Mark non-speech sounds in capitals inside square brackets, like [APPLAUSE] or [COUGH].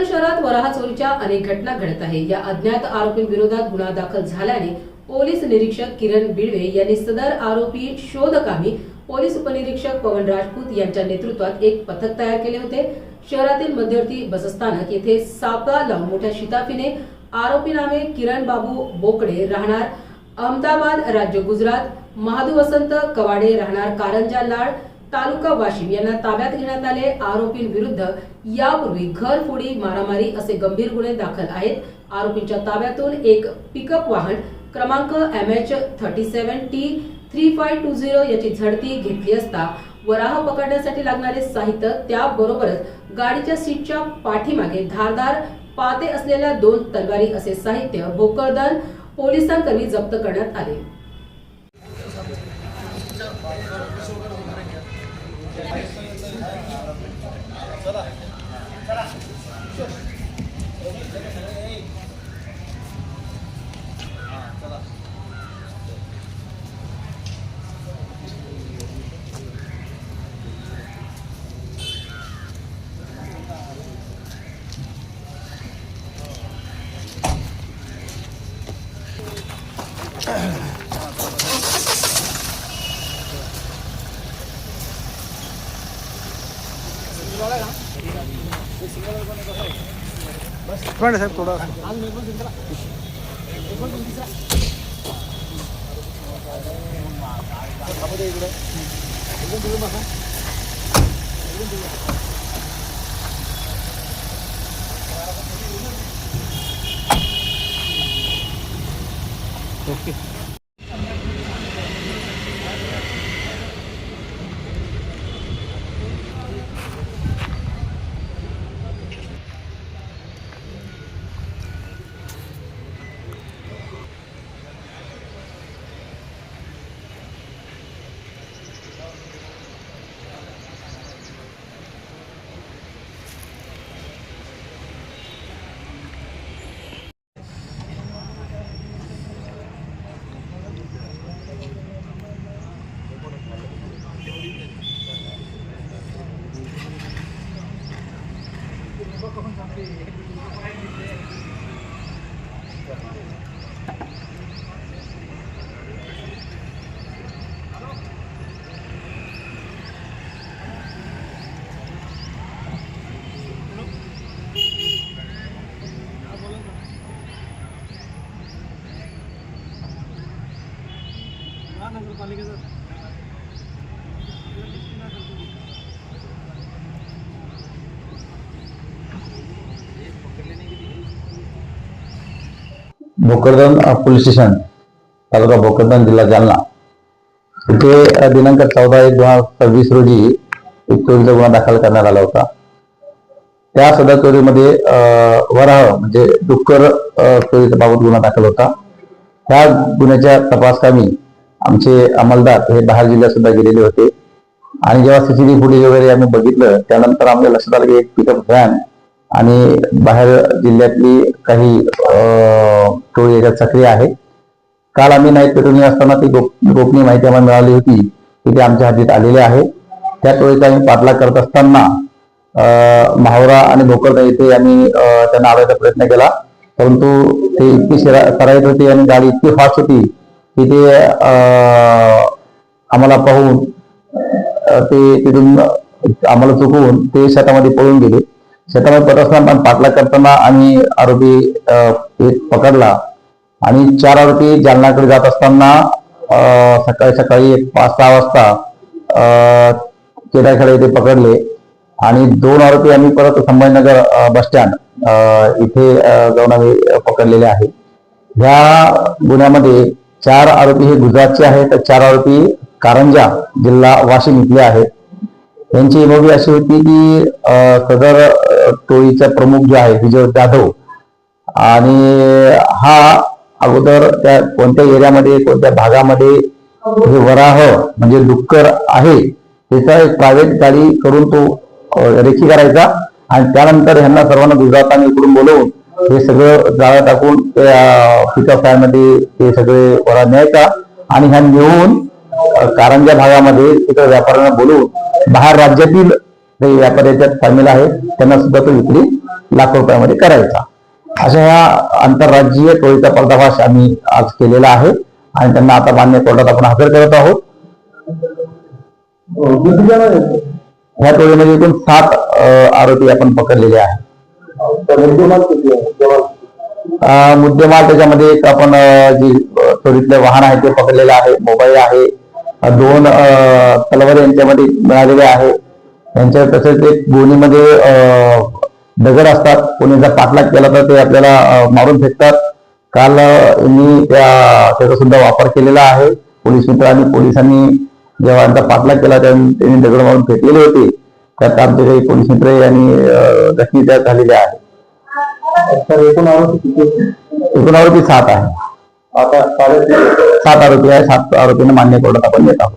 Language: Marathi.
भोकरदन शहरात वराहा चोरीच्या अनेक घटना घडत आहे या अज्ञात आरोपींविरोधात गुन्हा दाखल झाल्याने पोलीस निरीक्षक किरण बिडवे यांनी सदर आरोपी शोधकामी पोलीस उपनिरीक्षक पवन राजपूत यांच्या नेतृत्वात एक पथक तयार केले होते. शहरातील मध्यवर्ती बसस्थानक येथे सापळा लावून मोठ्या शिताफीने आरोपी नामे किरण बाबू बोकडे राहणार अहमदाबाद राज्य गुजरात महादू वसंत कवाडे राहणार कारंजा लाड तालुका वाशिम यांना ताब्यात घेण्यात आले. आरोपींविरुद्ध यापूर्वी घरफोडी मारामारी असे गंभीर गुन्हे दाखल आहेत. आरोपींच्या ताब्यातून एक पिकअप वाहन क्रमांक M H thirty seven T three five two zero याची झडती घेतली असता वराह पकडण्यासाठी लागणारे साहित्य त्याबरोबरच गाडीच्या सीटच्या पाठीमागे धारदार पाते असलेल्या दोन तलवारी असे साहित्य भोकरदन पोलिसांकडे जप्त करण्यात आले. साहेब थोडा Okay. [LAUGHS] महानगरपालिकेचा Bhokardan police station taluka Bhokardan जिल्हा जालना. इथे दिनांक चौदा एक दोन हजार सव्वीस रोजी एक चोरीचा गुन्हा दाखल करण्यात आला होता. त्या सदर चोरीमध्ये वराह म्हणजे डुक्कर चोरीच्या बाबत गुन्हा दाखल होता. त्या गुन्ह्याच्या तपासकामी आमचे अंमलदार हे बाहेर जिल्ह्यात सुद्धा गेलेले होते. आणि जेव्हा सीसीटीव्ही फुटेज वगैरे आम्ही बघितलं त्यानंतर आमच्या लक्षात आलं की एक पिकअप व्हॅन आणि बाहेर जिल्ह्यातली काही टोळी याच्यात सक्रिय आहे. काल आम्ही नाईट पेट्रोलिंग असताना ती गोप- गोपनीय माहिती आम्हाला मिळाली होती की ते आमच्या हातीत आलेले आहे. त्या टोळीचा आम्ही पाठलाग करत असताना अं, आणि भोकरदा येथे आम्ही त्यांना आवायचा प्रयत्न केला. परंतु ते इतकी शिरा- सराईत होती आणि गाडी इतकी फास्ट होती की ते आम्हाला पाहून ते तिथून आम्हाला चुकवून ते शेतामध्ये पळून गेले. शेतामध्ये पळत असताना पण करताना आम्ही आरोपी एक पकडला. आणि चार आरोपी जालनाकडे जात असताना सकाळी सकाळी एक पाच सहा वाजता केडाखेडा इथे पकडले. आणि दोन आरोपी आम्ही परत संभाजीनगर बस स्टँड इथे जाऊन आम्ही पकडलेले आहे. ह्या गुन्ह्यामध्ये चार आरोपी हे गुजरातचे आहेत. तर चार आरोपी कारंजा जिल्हा वाशिम इथले आहेत. यांची एमओबी अशी होती की सदर टोळीचा प्रमुख जो आहे विजय जाधव आणि हा अगोदर त्या कोणत्या एरियामध्ये कोणत्या भागामध्ये हे वराह म्हणजे डुक्कर आहे त्याचा एक प्रायव्हेट गाडी करून तो रेखी करायचा आणि त्यानंतर ह्यांना सर्वांना गुजरात इकडून बोलवून हे सगळं जाळं टाकून त्या पिकअपमध्ये ते सगळे वरा न्यायचा आणि ह्या नेऊन कारंजा भागामध्ये तिथं व्यापाऱ्यांना बोलवून बाहेर राज्यातील काही व्यापारी याच्यात सामील आहेत त्यांना सुद्धा तो विक्री लाख रुपयामध्ये करायचा. अशा ह्या आंतरराज्यीय टोळीचा पर्दाफाश आम्ही आज केलेला आहे आणि त्यांना आता मान्य कोर्टात आपण हजर करत आहोत. ह्या टोळीमध्ये एकूण सात आरोपी आपण पकडलेले आहेत. मुद्देमाल त्याच्यामध्ये एक आपण जे जी वाहन आहे ते पकडलेलं आहे मोबाईल आहे दोन तलवारी यांच्यामध्ये मिळालेले आहे. यांच्या तसेच एक गोणीमध्ये दगड असतात. कोणी जर पाठलाग केला तर ते आपल्याला मारून फेकतात. काल यांनी त्या त्याचा सुद्धा वापर केलेला आहे. पोलीस मित्रांनी पोलिसांनी जेव्हा यांचा पाठलाग केला त्यांनी दगड मारून फेकलेले होते. त्यात आमचे काही पोलीस मित्र यांनी जखमी त्या झालेले आहेत. एकूण आरोपी सात आहे सात आरोपी आहे सात आरोपींना मान्य कोर्टात आपण देत आहोत.